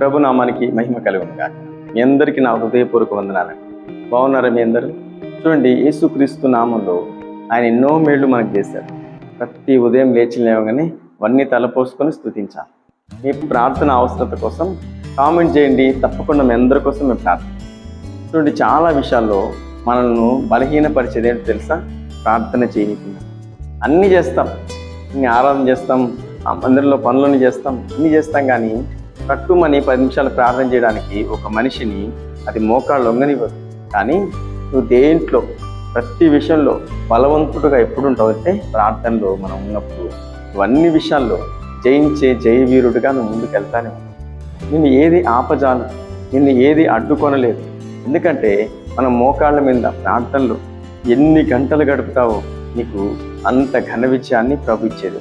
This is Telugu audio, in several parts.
ప్రభునామానికి మహిమ కలుగును గాక. మీ అందరికీ నా హృదయపూర్వక వందనాలండి. బాగున్నారా మీ అందరూ? చూడండి యేసుక్రీస్తు నామంలో ఆయన ఎన్నో మేళ్ళు మనకు చేశారు. ప్రతి ఉదయం లేచి లేవగానే అవన్నీ తలపోసుకొని స్థుతించాలి మీ ప్రార్థన అవసరత కోసం కామెంట్ చేయండి. తప్పకుండా మీ అందరి కోసం మేము ప్రార్థన చూడండి చాలా విషయాల్లో మనల్ని బలహీనపరిచేది ఏంటో తెలుసా? ప్రార్థన చేయకుండా. అన్నీ చేస్తాం. అన్ని ఆరాధన చేస్తాం. ఆ మందిరంలో పనులను చేస్తాం. అన్నీ చేస్తాం కానీ కట్టుమని పది నిమిషాలు ప్రార్థన చేయడానికి ఒక మనిషిని అది మోకాళ్ళు లొంగనివ్వదు. కానీ నువ్వు దేంట్లో ప్రతి విషయంలో బలవంతుడుగా ఎప్పుడు ఉంటావు అంటే ప్రార్థనలో మనం ఉన్నప్పుడు ఇవన్నీ విషయాల్లో జయించే జయవీరుడిగా నువ్వు ముందుకెళ్తానే నిన్ను ఏది ఆపజాలు నిన్ను ఏది అడ్డుకొనలేదు. ఎందుకంటే మనం మోకాళ్ళ మీద ప్రార్థనలు ఎన్ని గంటలు గడుపుతావో నీకు అంత ఘన విజయాన్ని ప్రభు ఇచ్చేది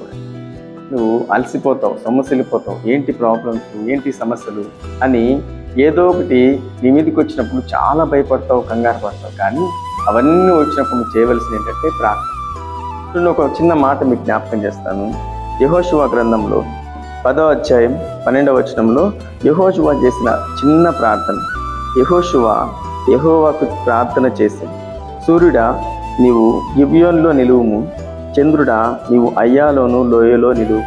నువ్వు అలసిపోతావు సమస్యలిపోతావు ఏంటి ప్రాబ్లమ్స్ ఏంటి సమస్యలు అని ఏదో ఒకటి నీ మీదకి వచ్చినప్పుడు చాలా భయపడతావు కంగారు పడతావు. కానీ అవన్నీ వచ్చినప్పుడు నువ్వు చేయవలసింది ఏంటంటే ప్రార్థన. నేను ఒక చిన్న మాట మీకు జ్ఞాపకం చేస్తాను. యహోశివ గ్రంథంలో పదో అధ్యాయం పన్నెండవ వచనంలో యహోశివ చేసిన చిన్న ప్రార్థన. యహోశివ యహోవాకు ప్రార్థన చేసి. సూర్యుడా నీవు గిబియోన్లో నిలువుము. చంద్రుడా నీవు అయ్యాలోను లోయలో నిలు.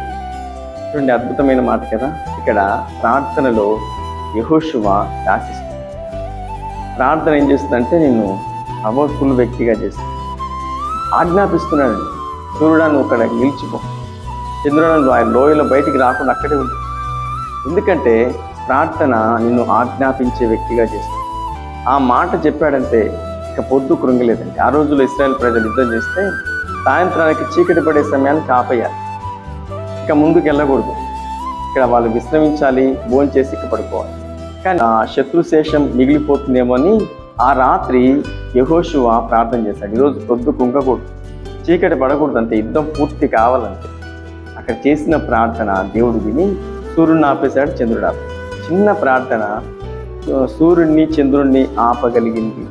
చూడండి అద్భుతమైన మాట కదా? ఇక్కడ ప్రార్థనలో యహోశువ శాసిస్తుంది ప్రార్థన ఏం చేస్తుందంటే నిన్ను పవర్ఫుల్ వ్యక్తిగా చేస్తుంది ఆజ్ఞాపిస్తున్నాడు సూర్యుడా నువ్వు అక్కడ నిలిచిపో. చంద్రుడా నువ్వు ఆయన లోయలో బయటికి రాకుండా అక్కడే ఉంది ఎందుకంటే ప్రార్థన నిన్ను ఆజ్ఞాపించే వ్యక్తిగా చేస్తుంది. ఆ మాట చెప్పాడంటే ఇక పొద్దు కృంగలేదండి. ఆ రోజుల్లో ఇస్రాయల్ ప్రజలు యుద్ధం చేస్తే సాయంత్రానికి చీకటి పడే సమయాన్ని ఆపేయాలి ఇక ముందుకు వెళ్ళకూడదు. ఇక్కడ వాళ్ళు విశ్రమించాలి భోంచేసి చేసి ఇక పడుకోవాలి. కానీ ఆ శత్రుశేషం మిగిలిపోతుందేమో అని ఆ రాత్రి యహోశువ ప్రార్థన చేశాడు. ఈరోజు పొద్దు కుంగకూడదు చీకటి పడకూడదు అంతే యుద్ధం పూర్తి కావాలంటే అక్కడ చేసిన ప్రార్థన దేవుడు విని సూర్యుడిని ఆపేశాడు చంద్రుడు ఆపేశాడు. చిన్న ప్రార్థన సూర్యుడిని చంద్రుడిని ఆపగలిగింది.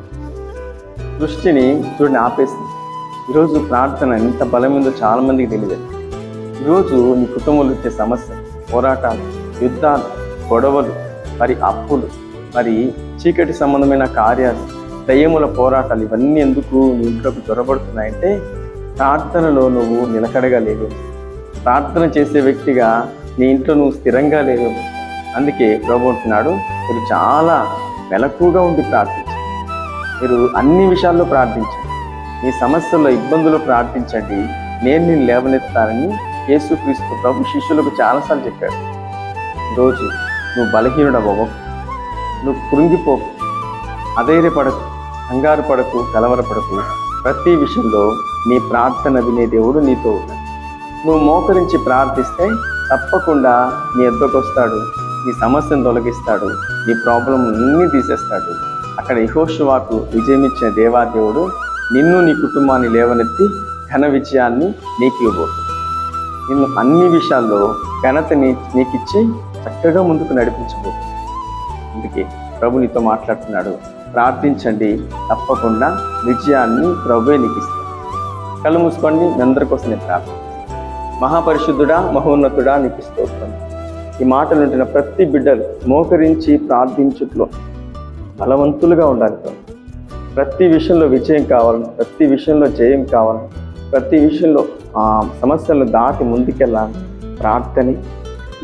దృష్టిని సూర్యుడిని ఆపేసింది. ఈరోజు ప్రార్థన ఎంత బలమైందో చాలా మందికి తెలియదు. ఈరోజు నీ కుటుంబంలో వచ్చే సమస్య పోరాటాలు యుద్ధాలు గొడవలు మరి అప్పులు మరి చీకటి సంబంధమైన కార్యాలు దయ్యముల పోరాటాలు ఇవన్నీ ఎందుకు నీ ఇంట్లోకి దొరబడుతున్నాయంటే ప్రార్థనలో నువ్వు నిలకడగా లేవు. ప్రార్థన చేసే వ్యక్తిగా నీ ఇంట్లో నువ్వు స్థిరంగా లేవు. అందుకే ప్రభు అంటున్నాడు మీరు చాలా మెలకుగా ఉండి ప్రార్థించు మీరు అన్ని విషయాల్లో ప్రార్థించు నీ సమస్యల్లో ఇబ్బందులు ప్రార్థించండి. నేను నేను లేవనెత్తానని యేసుక్రీస్తు ప్రభు శిష్యులకు చాలాసార్లు చెప్పాడు. రోజు నువ్వు బలహీనుడవ్వవు. నువ్వు కృంగిపోకు అధైర్యపడకు కంగారు పడకు కలవరపడకు. ప్రతి విషయంలో నీ ప్రార్థన వినే దేవుడు నీతో ఉన్నాడు. నువ్వు మోకరించి ప్రార్థిస్తే తప్పకుండా నీ ఎద్దకు వస్తాడు. నీ సమస్యను తొలగిస్తాడు. నీ ప్రాబ్లం అన్నీ తీసేస్తాడు. అక్కడ యహోషువాకు విజయం ఇచ్చిన దేవాదేవుడు నిన్ను నీ కుటుంబాన్ని లేవనెత్తి ఘన విజయాన్ని నీకు ఇవ్వబోతుంది నిన్ను అన్ని విషయాల్లో ఘనతని నీకిచ్చి చక్కగా ముందుకు నడిపించబోతుంది అందుకే ప్రభు నీతో మాట్లాడుతున్నాడు. ప్రార్థించండి తప్పకుండా విజయాన్ని ప్రభువే నీకు ఇస్తాడు కళ్ళు మూసుకోండి మీ అందరి కోసం నేను ప్రార్థన మహాపరిశుద్ధుడా మహోన్నతుడా నీకు స్తోత్రం. ఈ మాటలు ఉంటున్న ప్రతి బిడ్డలు మోకరించి ప్రార్థించుట్లో బలవంతులుగా ఉండాలి ప్రభు. ప్రతి విషయంలో విజయం కావాలని ప్రతి విషయంలో జయం కావాలని ప్రతి విషయంలో ఆ సమస్యలను దాటి ముందుకెళ్ళాలి ప్రార్థన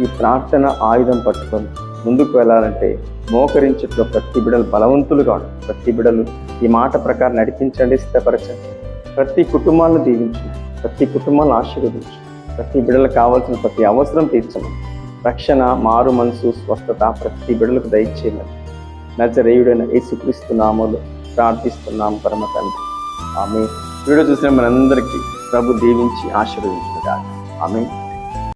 ఈ ప్రార్థన ఆయుధం పట్టుకొని ముందుకు వెళ్ళాలంటే మోకరించుట్లో ప్రతి బిడలు బలవంతులుగా ఉండాలి ప్రతి బిడలు ఈ మాట ప్రకారం నడిపించండి సిద్ధపరచండి. ప్రతి కుటుంబాలను దీవించండి. ప్రతి కుటుంబాలను ఆశీర్వదించండి. ప్రతి బిడలకు కావాల్సిన ప్రతి అవసరం తీర్చమని రక్షణ మారు మనసు స్వస్థత ప్రతి బిడలకు దయచేయమని నజరేయుడైన యేసుక్రీస్తు నామలు ప్రార్థిస్తున్నాం పరమ తండ్రి. ఆమె వీడియో చూసిన మనందరికీ ప్రభు దీవించి ఆశీర్వదించుకుంటారు ఆమె